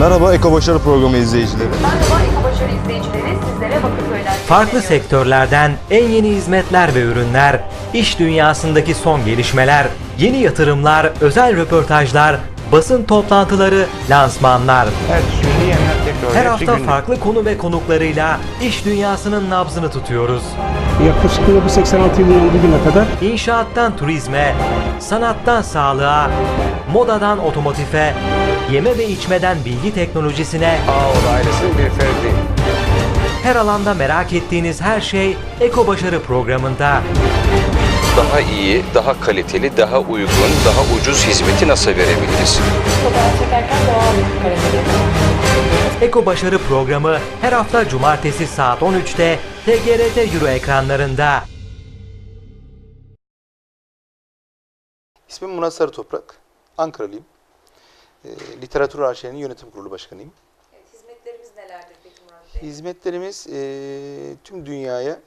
Merhaba Eko Başarı Programı izleyicileri. Merhaba Eko Başarı izleyicileri, sizlere Bakırköy'den Farklı sektörlerden en yeni hizmetler ve ürünler, iş dünyasındaki son gelişmeler, yeni yatırımlar, özel röportajlar, basın toplantıları, lansmanlar. Ertesi yeniden tekrar Her hafta günlük. farklı konu ve konuklarıyla iş dünyasının nabzını tutuyoruz. Yaklaşık bu 86 yılından bugüne kadar İnşaattan turizme, sanattan sağlığa, modadan otomotife, yeme ve içmeden bilgi teknolojisine, Ağol ailesinin bir ferdi. her alanda merak ettiğiniz her şey Eko Başarı programında. Daha iyi, daha kaliteli, daha uygun, daha ucuz hizmeti nasıl verebiliriz? Fotoğraf çekerken doğal. Eko Başarı programı her hafta cumartesi saat 13'te TGRT Euro ekranlarında. İsmim Murat Sarı Toprak. Ankaralıyım. E, Literatür AŞ'nin yönetim kurulu başkanıyım. Hizmetlerimiz nelerdir peki Murat Bey? Hizmetlerimiz e, tüm dünyaya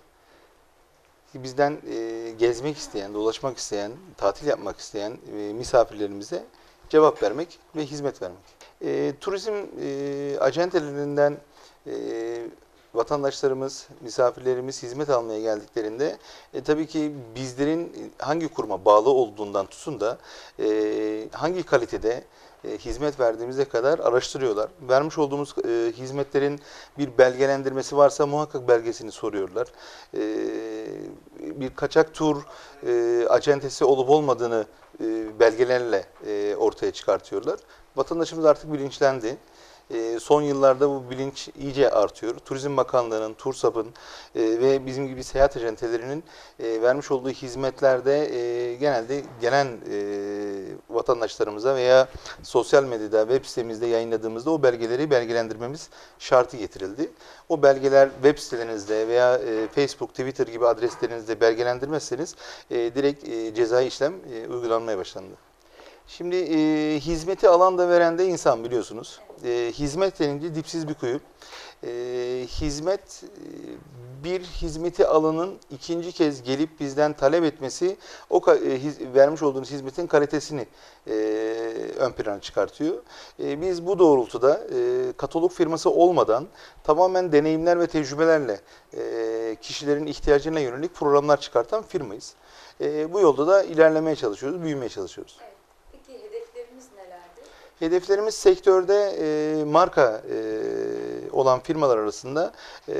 bizden e, gezmek isteyen, dolaşmak isteyen, tatil yapmak isteyen e, misafirlerimize cevap vermek ve hizmet vermek. E, turizm e, acentelerinden e, vatandaşlarımız, misafirlerimiz hizmet almaya geldiklerinde e, tabii ki bizlerin hangi kuruma bağlı olduğundan tutun da e, hangi kalitede e, hizmet verdiğimize kadar araştırıyorlar. Vermiş olduğumuz e, hizmetlerin bir belgelendirmesi varsa muhakkak belgesini soruyorlar. E, bir kaçak tur e, acentesi olup olmadığını e, belgelerle e, ortaya çıkartıyorlar. Vatandaşımız artık bilinçlendi. E, son yıllarda bu bilinç iyice artıyor. Turizm Bakanlığı'nın, TURSAP'ın e, ve bizim gibi seyahat acentelerinin vermiş olduğu hizmetlerde genelde gelen vatandaşlarımıza veya sosyal medyada, web sitemizde yayınladığımızda o belgeleri belgelendirmemiz şartı getirildi. O belgeler web sitelerinizde veya e, Facebook, Twitter gibi adreslerinizde belgelendirmezseniz e, direkt e, cezai işlem e, uygulanmaya başlandı. Şimdi e, hizmeti alan da veren de insan biliyorsunuz. E, hizmet denince dipsiz bir kuyu. E, hizmet e, bir hizmeti alanın ikinci kez gelip bizden talep etmesi o e, vermiş olduğunuz hizmetin kalitesini e, ön plana çıkartıyor. E, biz bu doğrultuda e, katalog firması olmadan tamamen deneyimler ve tecrübelerle e, kişilerin ihtiyacına yönelik programlar çıkartan firmayız. E, bu yolda da ilerlemeye çalışıyoruz, büyümeye çalışıyoruz. Peki hedeflerimiz nelerdir? Hedeflerimiz sektörde e, marka e, olan firmalar arasında e,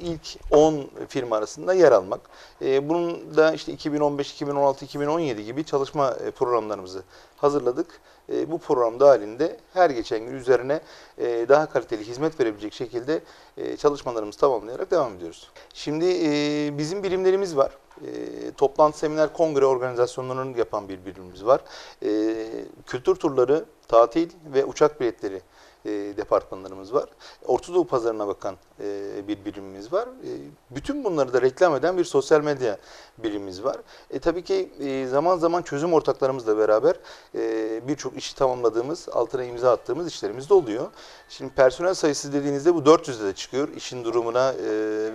ilk 10 firma arasında yer almak. E, bunun da işte 2015, 2016, 2017 gibi çalışma e, programlarımızı hazırladık. E, bu program dahilinde her geçen gün üzerine e, daha kaliteli hizmet verebilecek şekilde e, çalışmalarımızı tamamlayarak devam ediyoruz. Şimdi e, bizim birimlerimiz var. E, toplantı, seminer, kongre organizasyonlarının yapan bir birimimiz var. E, kültür turları, tatil ve uçak biletleri e, departmanlarımız var. Orta Doğu pazarına bakan e, bir birimimiz var. E, bütün bunları da reklam eden bir sosyal medya birimimiz var. E, tabii ki e, zaman zaman çözüm ortaklarımızla beraber e, birçok işi tamamladığımız, altına imza attığımız işlerimiz de oluyor. Şimdi personel sayısı dediğinizde bu 400'de de çıkıyor. İşin durumuna e,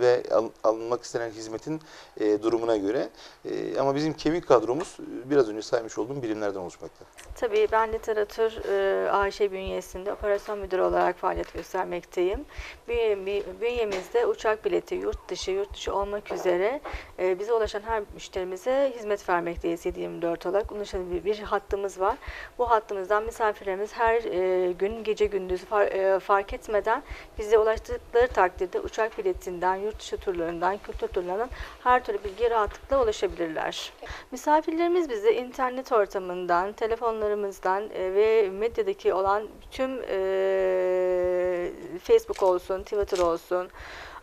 ve al- alınmak istenen hizmetin e, durumuna göre. E, ama bizim kemik kadromuz e, biraz önce saymış olduğum birimlerden oluşmakta. Tabii ben literatür e, AŞ bünyesinde operasyon müdürü olarak faaliyet göstermekteyim. Bünye- Bünyemizde uçak bileti yurt dışı, yurt dışı olmak üzere e, bize ulaşan her müşterimize hizmet vermekteyiz 7-24 olarak. Ulaşan bir, bir hattımız var. Bu hattımızdan misafirlerimiz her e, gün gece gündüz e, fark etmeden bize ulaştıkları takdirde uçak biletinden, yurt dışı turlarından, kültür turlarından her türlü bilgiye rahatlıkla ulaşabilirler. Misafirlerimiz bize internet ortamından, telefonlarımızdan ve medyadaki olan tüm e, Facebook olsun, Twitter olsun,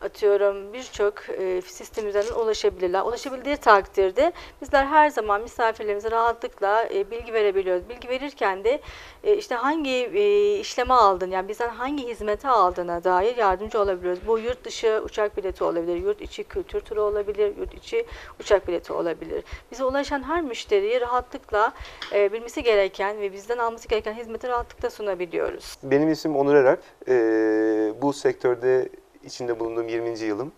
atıyorum birçok e, sistem üzerinden ulaşabilirler. Ulaşabildiği takdirde bizler her zaman misafirlerimize rahatlıkla e, bilgi verebiliyoruz. Bilgi verirken de e, işte hangi e, işlemi aldın, yani bizden hangi hizmeti aldığına dair yardımcı olabiliyoruz. Bu yurt dışı uçak bileti olabilir, yurt içi kültür turu olabilir, yurt içi uçak bileti olabilir. Bize ulaşan her müşteriye rahatlıkla e, bilmesi gereken ve bizden alması gereken hizmeti rahatlıkla sunabiliyoruz. Benim isim Onur Eralp. Ee, bu sektörde içinde bulunduğum 20. yılım.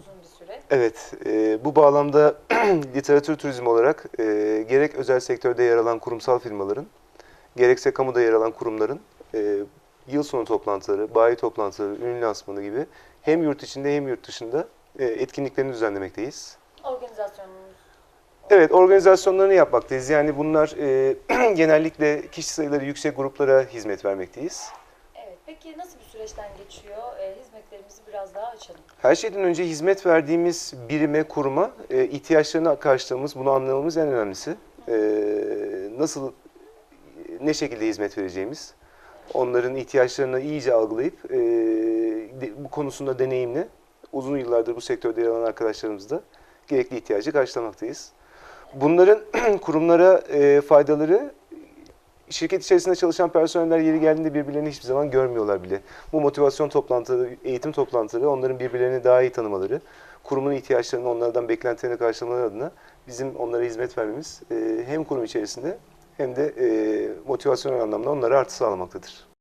Uzun bir süre. Evet, e, bu bağlamda literatür turizmi olarak e, gerek özel sektörde yer alan kurumsal firmaların, gerekse kamuda yer alan kurumların e, yıl sonu toplantıları, bayi toplantıları, ürün lansmanı gibi hem yurt içinde hem yurt dışında e, etkinliklerini düzenlemekteyiz. Organizasyonunuz Evet, organizasyonlarını yapmaktayız. Yani bunlar e, genellikle kişi sayıları yüksek gruplara hizmet vermekteyiz. Peki nasıl bir süreçten geçiyor? Ee, hizmetlerimizi biraz daha açalım. Her şeyden önce hizmet verdiğimiz birime, kuruma e, ihtiyaçlarını karşılamamız, bunu anlamamız en önemlisi. E, nasıl, ne şekilde hizmet vereceğimiz, onların ihtiyaçlarını iyice algılayıp e, de- bu konusunda deneyimli, uzun yıllardır bu sektörde yer alan arkadaşlarımızla gerekli ihtiyacı karşılamaktayız. Bunların kurumlara e, faydaları şirket içerisinde çalışan personeller yeri geldiğinde birbirlerini hiçbir zaman görmüyorlar bile. Bu motivasyon toplantıları, eğitim toplantıları onların birbirlerini daha iyi tanımaları, kurumun ihtiyaçlarını onlardan beklentilerini karşılamaları adına bizim onlara hizmet vermemiz e, hem kurum içerisinde hem de e, motivasyonel anlamda onlara artı sağlamaktadır.